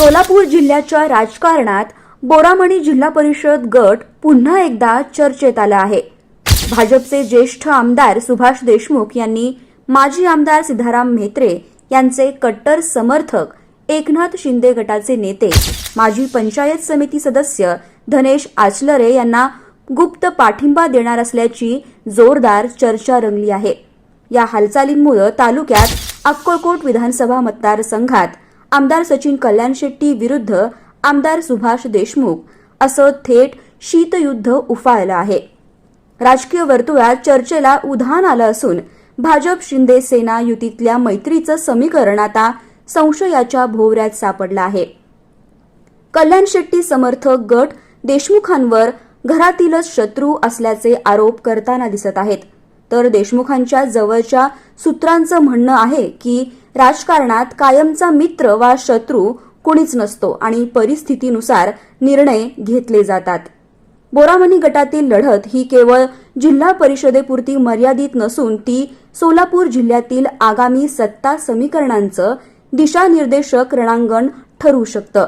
सोलापूर जिल्ह्याच्या राजकारणात बोरामणी जिल्हा परिषद गट पुन्हा एकदा चर्चेत आला आहे. भाजपचे ज्येष्ठ आमदार सुभाष देशमुख यांनी माजी आमदार सिद्धाराम म्हेत्रे यांचे कट्टर समर्थक एकनाथ शिंदे गटाचे नेते माजी पंचायत समिती सदस्य धनेश आचलरे यांना गुप्त पाठिंबा देणार असल्याची जोरदार चर्चा रंगली आहे. या हालचालींमुळे तालुक्यात अक्कलकोट विधानसभा मतदारसंघात आमदार सचिन कल्याण शेट्टी विरुद्ध आमदार सुभाष देशमुख असं थेट शीतयुद्ध उफाळलं आहे. राजकीय वर्तुळात चर्चेला उधाण आलं असून भाजप शिंदे सेना युतीतल्या मैत्रीचं समीकरण आता संशयाच्या भोवऱ्यात सापडलं आहे. कल्याण शेट्टी समर्थक गट देशमुखांवर घरातीलच शत्रू असल्याचे आरोप करताना दिसत आहेत. तर देशमुखांच्या जवळच्या सूत्रांचं म्हणणं आहे की राजकारणात कायमचा मित्र वा शत्रू कुणीच नसतो आणि परिस्थितीनुसार निर्णय घेतले जातात. बोरामणी गटातील लढत ही केवळ जिल्हा परिषदेपुरती मर्यादित नसून ती सोलापूर जिल्ह्यातील आगामी सत्ता समीकरणांचं दिशानिर्देशक रणांगण ठरू शकतं.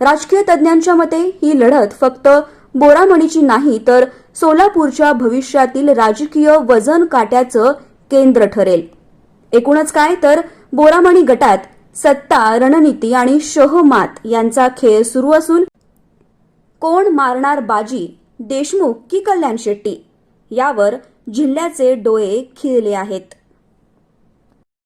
राजकीय तज्ज्ञांच्या मते ही लढत फक्त बोरामणीची नाही तर सोलापूरच्या भविष्यातील राजकीय वजन काट्याचं केंद्र ठरेल. एकूणच काय तर बोरामणी गटात सत्ता रणनीती आणि शहमात यांचा खेळ सुरू असून कोण मारणार बाजी देशमुख की कल्याण शेट्टी? यावर जिल्ह्याचे डोळे खिळले आहेत.